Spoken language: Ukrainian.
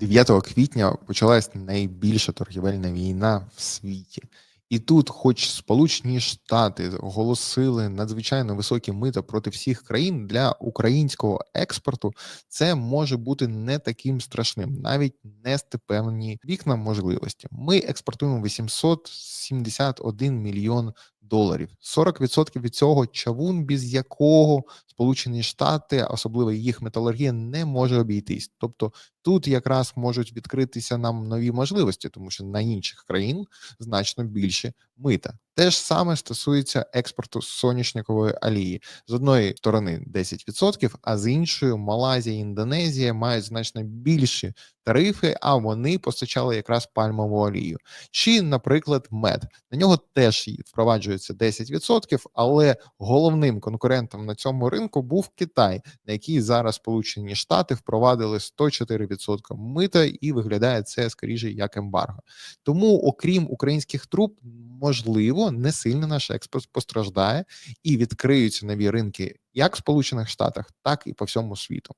9 квітня почалась найбільша торгівельна війна в світі. І тут, хоч Сполучені Штати оголосили надзвичайно високі мита проти всіх країн для українського експорту, це може бути не таким страшним, навіть нести певні вікна можливості. Ми експортуємо 871 мільйон доларів. 40% від цього чавун, без якого Сполучені Штати, особливо їх металургія, не може обійтись. Тобто тут якраз можуть відкритися нам нові можливості, тому що на інших країн значно більше мита. Те ж саме стосується експорту соняшникової олії. З одної сторони 10%, а з іншої Малайзія і Індонезія мають значно більші тарифи, а вони постачали якраз пальмову олію. Чи, наприклад, мед на нього теж впроваджується 10%, але головним конкурентом на цьому ринку був Китай, на який зараз Сполучені Штати впровадили 104% мита, і виглядає це скоріше як ембарго. Тому, окрім українських труб, можливо, не сильно наш експорт постраждає і відкриються нові ринки як в Сполучених Штатах, так і по всьому світу.